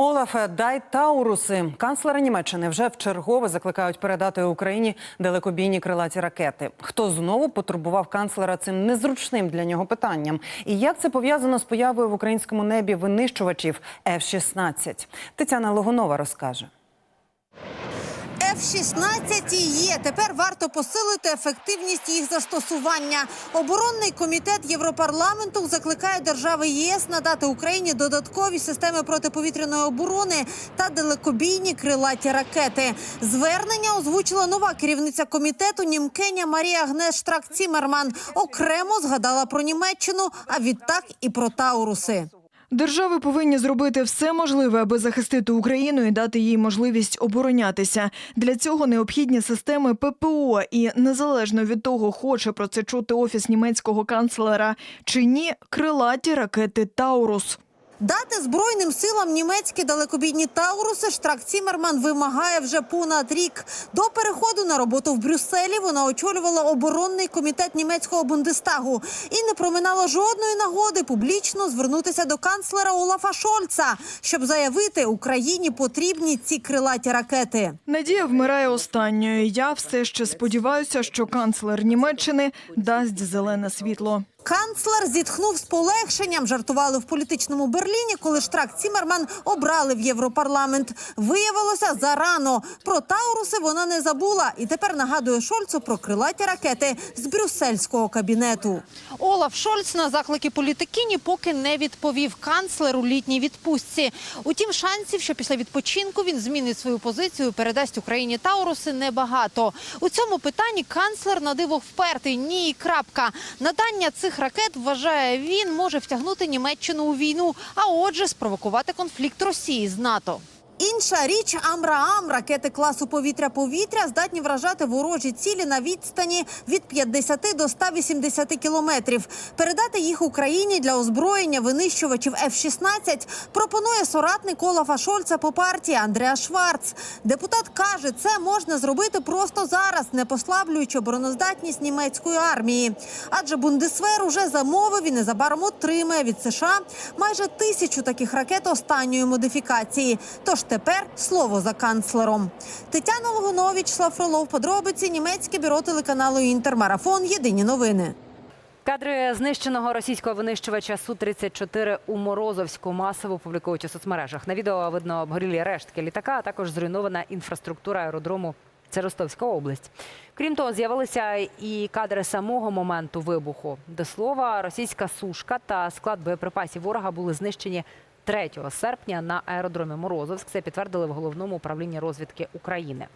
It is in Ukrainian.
Олафе, дай Тауруси. Канцлера Німеччини вже вчергове закликають передати Україні далекобійні крилаті ракети. Хто знову потурбував канцлера цим незручним для нього питанням? І як це пов'язано з появою в українському небі винищувачів F-16? Тетяна Логунова розкаже. F-16 є. Тепер варто посилити ефективність їх застосування. Оборонний комітет Європарламенту закликає держави єС надати Україні додаткові системи протиповітряної оборони та далекобійні крилаті ракети. Звернення озвучила нова керівниця комітету німкеня Марія Агнес Штрак Цімерман. Окремо згадала про Німеччину, а відтак і про Тауруси. Держави повинні зробити все можливе, аби захистити Україну і дати їй можливість оборонятися. Для цього необхідні системи ППО. І незалежно від того, хоче про це чути офіс німецького канцлера чи ні, крилаті ракети Таурус. Дати збройним силам німецькі далекобійні Тауруси Штрак Цімерман вимагає вже понад рік. До переходу на роботу в Брюсселі вона очолювала оборонний комітет німецького Бундестагу і не проминала жодної нагоди публічно звернутися до канцлера Олафа Шольца, щоб заявити Україні потрібні ці крилаті ракети. Надія вмирає останньою. Я все ще сподіваюся, що канцлер Німеччини дасть зелене світло. Канцлер зітхнув з полегшенням. Жартували в політичному Берліні, коли Штрак Цімерман обрали в Європарламент. Виявилося зарано. Про Тауруси вона не забула і тепер нагадує Шольцу про крилаті ракети з брюссельського кабінету. Олаф Шольц на заклики політикині поки не відповів канцлеру літній відпустці. Утім, шансів, що після відпочинку він змінить свою позицію, і передасть Україні Тауруси небагато. У цьому питанні канцлер на диво впертий. Ні, крапка. Надання цих ракет вважає він може втягнути Німеччину у війну, а отже, спровокувати конфлікт Росії з НАТО. Інша річ Амраам ракети класу повітря-повітря здатні вражати ворожі цілі на відстані від 50 до 180 кілометрів. Передати їх Україні для озброєння винищувачів F-16 пропонує соратник Олафа Шольца по партії Андреа Шварц. Депутат каже, це можна зробити просто зараз, не послаблюючи обороноздатність німецької армії. Адже Бундесвер уже замовив і незабаром отримає від США майже тисячу таких ракет останньої модифікації. Тож тепер слово за канцлером. Тетяна Логунович, Слав подробиці німецьке бюро телеканалу Інтермарафон. Єдині новини. Кадри знищеного російського винищувача су 34 у Морозовську масово публікують у соцмережах. На відео видно обгорілі рештки літака, а також зруйнована інфраструктура аеродрому. Це Ростовська область. Крім того, з'явилися і кадри самого моменту вибуху. До слова, російська сушка та склад боєприпасів ворога були знищені 3 серпня на аеродромі Морозовськ. Це підтвердили в головному управлінні розвідки України.